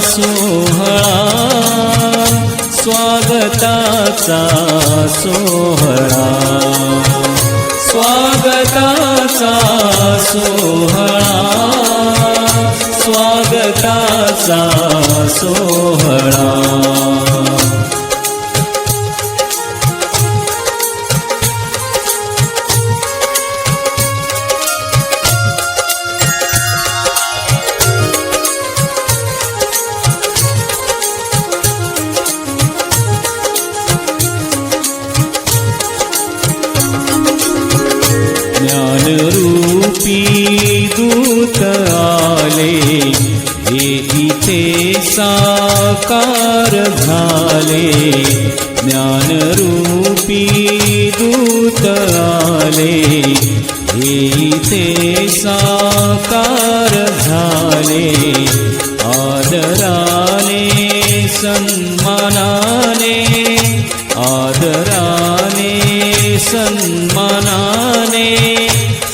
सोहळा. स्वागताचा सोहळा. स्वागताचा सोहळा. स्वागताचा सोहळा. साकार झाले. ज्ञानरूपी दूत आले. हे ते साकार झाले. आदराने सन्मानाने आदराने सन्मानाने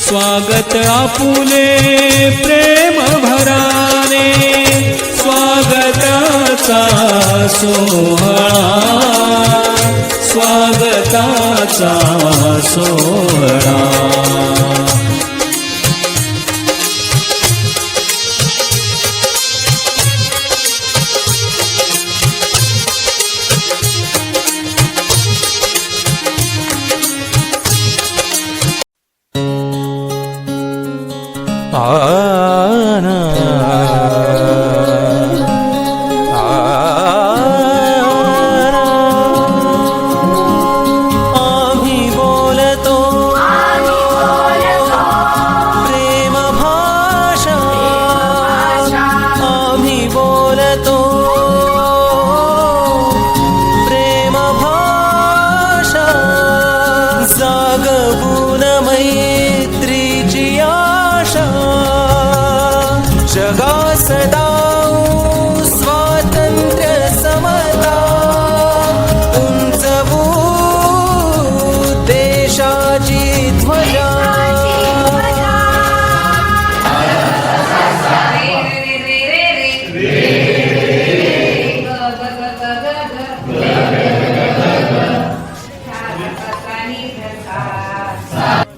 स्वागत आपुले प्रेम भरा. सोहळा स्वागताचा सोहळा. आम्ही สั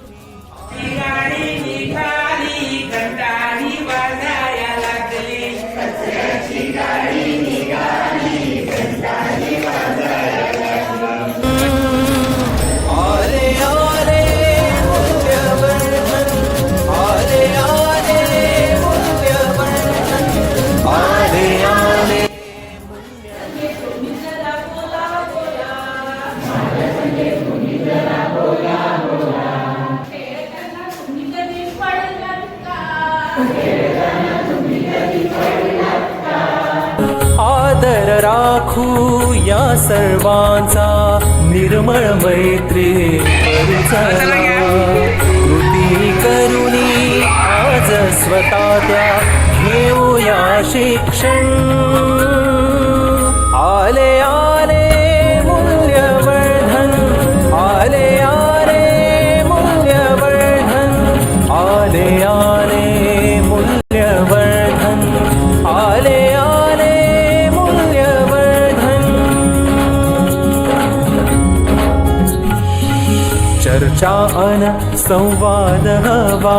सर्वांचा निर्मळ मैत्री. कृती करुणी आज स्वतः त्या घेऊया शिक्षण. आले आले मूल्यवर्धन. आले आले मूल्यवर्धन. आले चर्चा अन संवाद हवा.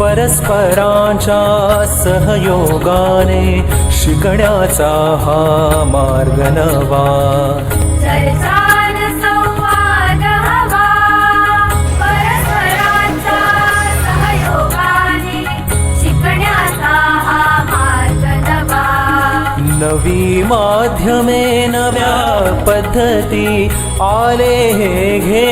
परस्परांच्या सहयोगाने शिकण्याचा हा मार्ग नवा. नवा माध्यमे नव्या पद्धती आले हे घेऊन